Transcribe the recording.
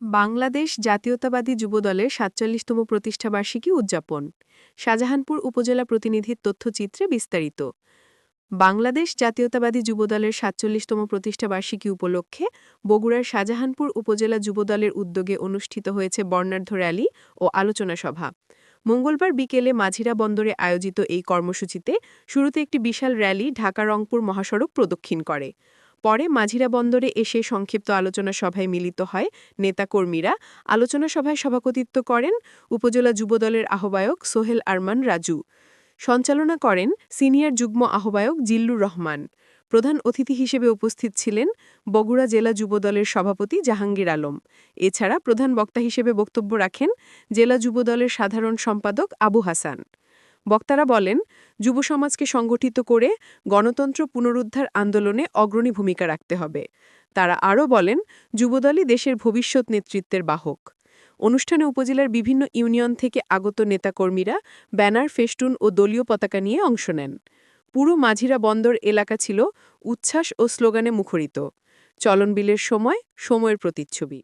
বাংলাদেশ জাতীয়তাবাদী যুবদলের সাতচল্লিশতম প্রতিষ্ঠাবার্ষিকী উদযাপন। শাহজাহানপুর উপজেলা প্রতিনিধির তথ্যচিত্রে বিস্তারিত। বাংলাদেশ জাতীয়তাবাদী যুবদলের সাতচল্লিশতম প্রতিষ্ঠাবার্ষিকী উপলক্ষে বগুড়ার শাহজাহানপুর উপজেলা যুবদলের উদ্যোগে অনুষ্ঠিত হয়েছে বর্ণাঢ্য র্যালি ও আলোচনা সভা। মঙ্গলবার বিকেলে মাঝিরা বন্দরে আয়োজিত এই কর্মসূচিতে শুরুতে একটি বিশাল র্যালি ঢাকা রংপুর মহাসড়ক প্রদক্ষিণ করে। পরে মাঝিরা বন্দরে এসে সংক্ষিপ্ত আলোচনা সভায় মিলিত হয় নেতাকর্মীরা। আলোচনা সভায় সভাপতিত্ব করেন উপজেলা যুবদলের আহ্বায়ক সোহেল আরমান রাজু। সঞ্চালনা করেন সিনিয়র যুগ্ম আহ্বায়ক জিল্লুর রহমান। প্রধান অতিথি হিসেবে উপস্থিত ছিলেন বগুড়া জেলা যুবদলের সভাপতি জাহাঙ্গীর আলম। এছাড়া প্রধান বক্তা হিসেবে বক্তব্য রাখেন জেলা যুবদলের সাধারণ সম্পাদক আবু হাসান। বক্তারা বলেন, যুব সমাজকে সংগঠিত করে গণতন্ত্র পুনরুদ্ধার আন্দোলনে অগ্রণী ভূমিকা রাখতে হবে। তারা আরও বলেন, যুবদলই দেশের ভবিষ্যৎ নেতৃত্বের বাহক। অনুষ্ঠানে উপজেলার বিভিন্ন ইউনিয়ন থেকে আগত নেতাকর্মীরা ব্যানার, ফেস্টুন ও দলীয় পতাকা নিয়ে অংশ নেন। পুরো মাঝিরা বন্দর এলাকা ছিল উচ্ছ্বাস ও স্লোগানে মুখরিত। চলনবিলের সময়, সময়ের প্রতিচ্ছবি।